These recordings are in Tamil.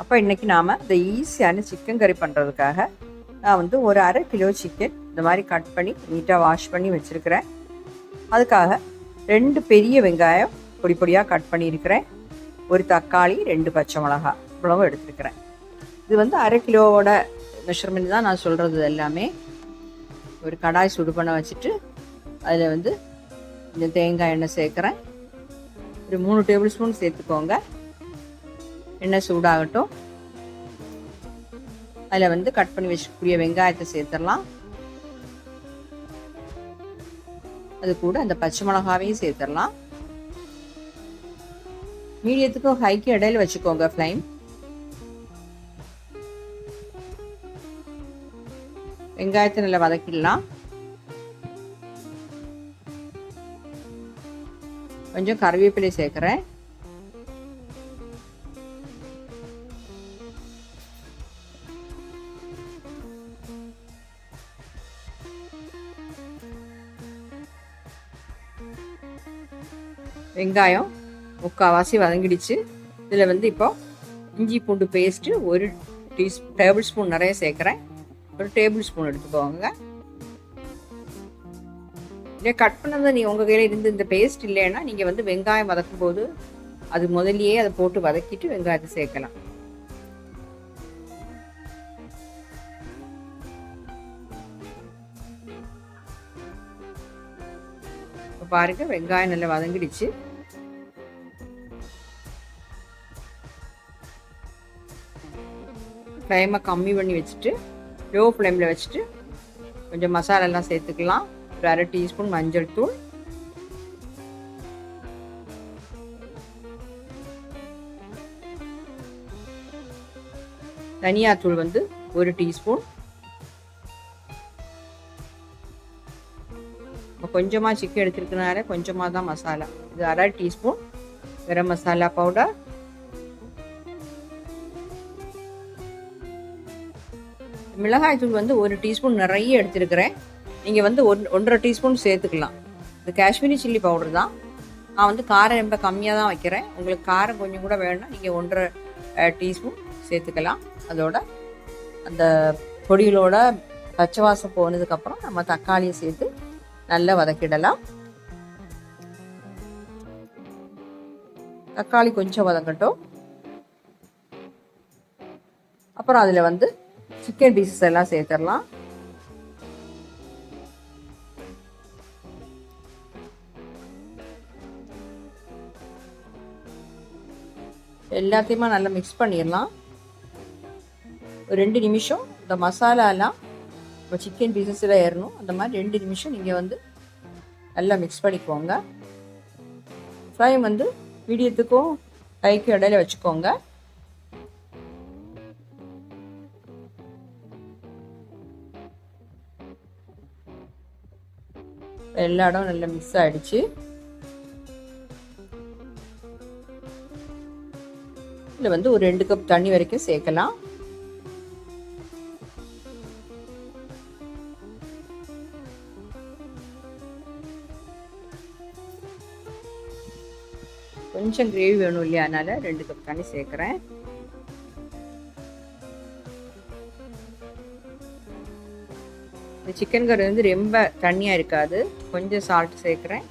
அப்போ இன்றைக்கி நாம் இந்த ஈஸியான சிக்கன் கறி பண்ணுறதுக்காக நான் வந்து ஒரு அரை கிலோ சிக்கன் இந்த மாதிரி கட் பண்ணி நீட்டாக வாஷ் பண்ணி வச்சுருக்கிறேன். அதுக்காக ரெண்டு பெரிய வெங்காயம் பொடி பொடியாக கட் பண்ணியிருக்கிறேன். ஒரு தக்காளி ரெண்டு பச்சை மிளகா இவ்வளவும் எடுத்துருக்கிறேன். இது வந்து அரை கிலோவோட மெஷர்மெண்ட் தான் நான் சொல்கிறது எல்லாமே. ஒரு கடாய் சுடு பண்ண வச்சுட்டு அதில் வந்து இந்த தேங்காய் எண்ணெய் சேர்க்குறேன். ஒரு மூணு டேபிள் ஸ்பூன் சேர்த்துக்கோங்க. எண்ணெய் சூடாகட்டும். அதில் வந்து கட் பண்ணி வச்சுக்கூடிய வெங்காயத்தை சேர்த்துடலாம். அது கூட அந்த பச்சை மிளகாவையும் சேர்த்துடலாம். மீடியத்துக்கும் ஹைக்கு இடையில வச்சுக்கோங்க ஃப்ளைம். வெங்காயத்தை நல்லா வதக்கிடலாம். கொஞ்சம் கருவேப்பிலை சேர்க்குறேன். வெங்காயம் முக்கால்வாசி வதங்கிடுச்சு. இதில் வந்து இப்போ இஞ்சி பூண்டு பேஸ்ட்டு ஒரு டீஸ் டேபிள் ஸ்பூன் நிறைய சேர்க்குறேன். ஒரு டேபிள் ஸ்பூன் எடுத்துக்கோங்க. இல்லை கட் பண்ணதை நீ உங்கள் கையில் இருந்து இந்த பேஸ்ட் இல்லைன்னா நீங்கள் வந்து வெங்காயம் வதக்கும் போது அது முதலியே அதை போட்டு வதக்கிட்டு வெங்காயத்தை சேர்க்கலாம். இப்போ பாருங்க வெங்காயம் நல்லா வதங்கிடுச்சு. ஃப்ளேமை கம்மி பண்ணி வச்சுட்டு லோ ஃப்ளேமில் வச்சுட்டு கொஞ்சம் மசாலாலாம் சேர்த்துக்கலாம். ஒரு அரை டீஸ்பூன் மஞ்சள் தூள். தனியாத்தூள் வந்து ஒரு டீஸ்பூன் கொஞ்சமாக சிக்கன் எடுத்துருக்கனால கொஞ்சமாக தான் மசாலா. இது அரை டீஸ்பூன் கரம் மசாலா பவுடர் மிளகாய் தூள் வந்து ஒரு டீஸ்பூன் நிறைய எடுத்துருக்கிறேன். நீங்கள் வந்து ஒன் ஒன்றரை டீஸ்பூன் சேர்த்துக்கலாம். இது காஷ்மீரி சில்லி பவுடர் தான். நான் வந்து காரம் ரொம்ப கம்மியாக தான் வைக்கிறேன். உங்களுக்கு காரம் கொஞ்சம் கூட வேணும்னா நீங்கள் ஒன்றரை டீஸ்பூன் சேர்த்துக்கலாம். அதோட அந்த பொடிகளோட பச்சை வாசம் போனதுக்கப்புறம் நம்ம தக்காளியை சேர்த்து நல்லா வதக்கிடலாம். தக்காளி கொஞ்சம் வதங்கட்டும். அப்புறம் அதில் வந்து சிக்கன் பீசஸ் எல்லாம் சேர்த்துடலாம். எல்லாத்தையுமே நல்லா மிக்ஸ் பண்ணிடலாம். ஒரு ரெண்டு நிமிஷம். இந்த மசாலாலாம் இப்போ சிக்கன் பீசஸில் ஏறணும். அந்த மாதிரி ரெண்டு நிமிஷம் நீங்கள் வந்து நல்லா மிக்ஸ் பண்ணிக்கோங்க. ஃப்ளைம் வந்து மீடியத்துக்கும் கைக்கும் இடையில வச்சுக்கோங்க. எல்லா இடம் நல்லா மிக்ஸ் ஆகிடுச்சு இதில் வந்து ஒரு ரெண்டு கப் தண்ணி வரைக்கும் சேர்க்கலாம். கொஞ்சம் கிரேவி வேணும் இல்லையா? அதனால் ரெண்டு கப் தண்ணி சேர்க்குறேன். இந்த சிக்கன் கறி வந்து ரொம்ப தண்ணியாக இருக்காது. கொஞ்சம் சால்ட் சேர்க்குறேன்.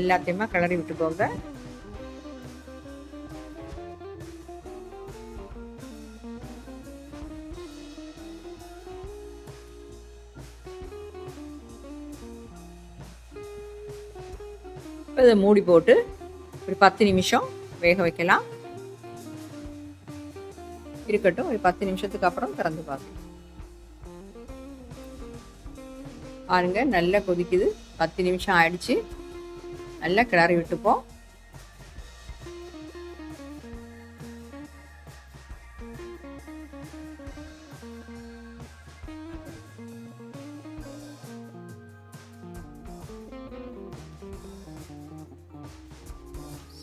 எல்லாத்தையுமே கிளறி விட்டுக்கோங்க. இதை மூடி போட்டு ஒரு பத்து நிமிஷம் வேக வைக்கலாம். இருக்கட்டும் ஒரு பத்து நிமிஷத்துக்கு அப்புறம் திறந்து பார்க்கலாம். பாருங்க நல்லா கொதிக்குது. பத்து நிமிஷம் ஆயிடுச்சு. நல்லா கிளறி விட்டுப்போம்.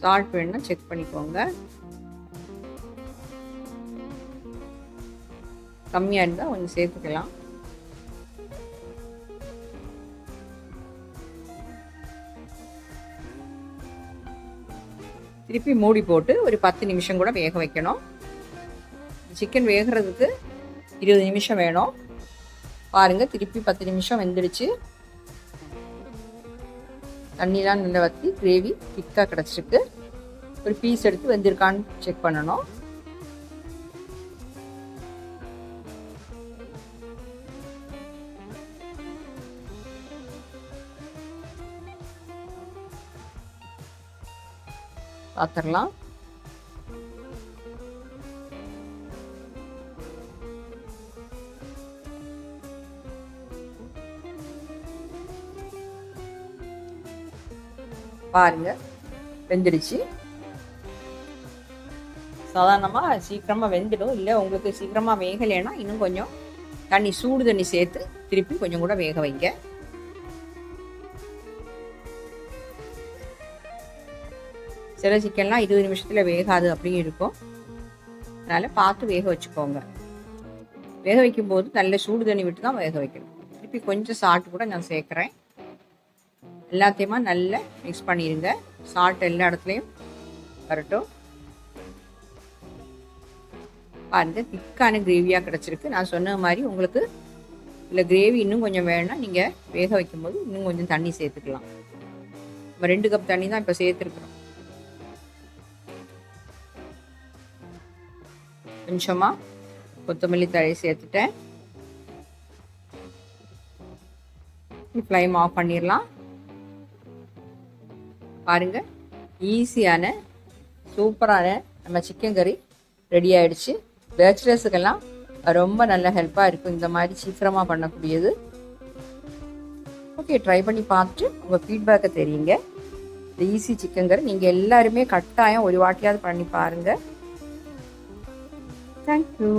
சால்ட் வேணும்னா செக் பண்ணிக்கோங்க. கம்மியாக இருந்தால் கொஞ்சம் சேர்த்துக்கலாம். திருப்பி மூடி போட்டு ஒரு பத்து நிமிஷம் கூட வேக வைக்கணும். சிக்கன் வேகிறதுக்கு இருபது நிமிஷம் வேணும். பாருங்கள் திருப்பி பத்து நிமிஷம் வெந்துடுச்சு. தண்ணிலாம் நல்லா வற்றி கிரேவி திக்காக கிடச்சிருக்கு. ஒரு பீஸ் எடுத்து வெந்திருக்கான்னு செக் பண்ணணும். பார்த்துடலாம் பாருங்க. வெந்துடுச்சு. சாதாரணமாக சீக்கிரமாக வெந்துடும். இல்லை உங்களுக்கு சீக்கிரமாக வேகலைன்னா இன்னும் கொஞ்சம் தண்ணி சூடு தண்ணி சேர்த்து திருப்பி கொஞ்சம் கூட வேக வைங்க. சில சிக்கன்லாம் இருபது நிமிஷத்தில் வேகாது அப்படின்னு இருக்கும். அதனால் பார்த்து வேக வச்சுக்கோங்க. வேக வைக்கும்போது நல்ல சூடு தண்ணி விட்டு தான் வேக வைக்கணும். திருப்பி கொஞ்சம் சால்ட் கூட நான் சேர்க்குறேன். எல்லாத்தையுமா நல்லா மிக்ஸ் பண்ணிடுங்க சால்ட் எல்லா இடத்துலையும் வரட்டும். பாருங்க திக்கான கிரேவியாக கிடச்சிருக்கு. நான் சொன்ன மாதிரி உங்களுக்கு இல்லை கிரேவி இன்னும் கொஞ்சம் வேணும்னா நீங்கள் வேக வைக்கும்போது இன்னும் கொஞ்சம் தண்ணி சேர்த்துக்கலாம். நம்ம ரெண்டு கப் தண்ணி தான் இப்போ சேர்த்துருக்குறோம். கொஞ்சமாக கொத்தமல்லி தழை சேர்த்துட்டேன். ஃப்ளைம் ஆஃப் பண்ணிடலாம் பாருங்கள் ஈஸியான சூப்பரான நம்ம சிக்கன் கறி ரெடி ஆகிடுச்சு பேச்சுலர்ஸுக்கெல்லாம் ரொம்ப நல்ல ஹெல்ப்பாக இருக்கும். இந்த மாதிரி சீக்கிரமாக பண்ணக்கூடியது. ஓகே ட்ரை பண்ணி பார்த்துட்டு உங்கள் ஃபீட்பேக்கை தெரியுங்க. இந்த ஈஸி சிக்கன் கறி நீங்கள் எல்லாருமே கட்டாயம் ஒரு வாட்டியாவது பண்ணி பாருங்கள் தேங்க்யூ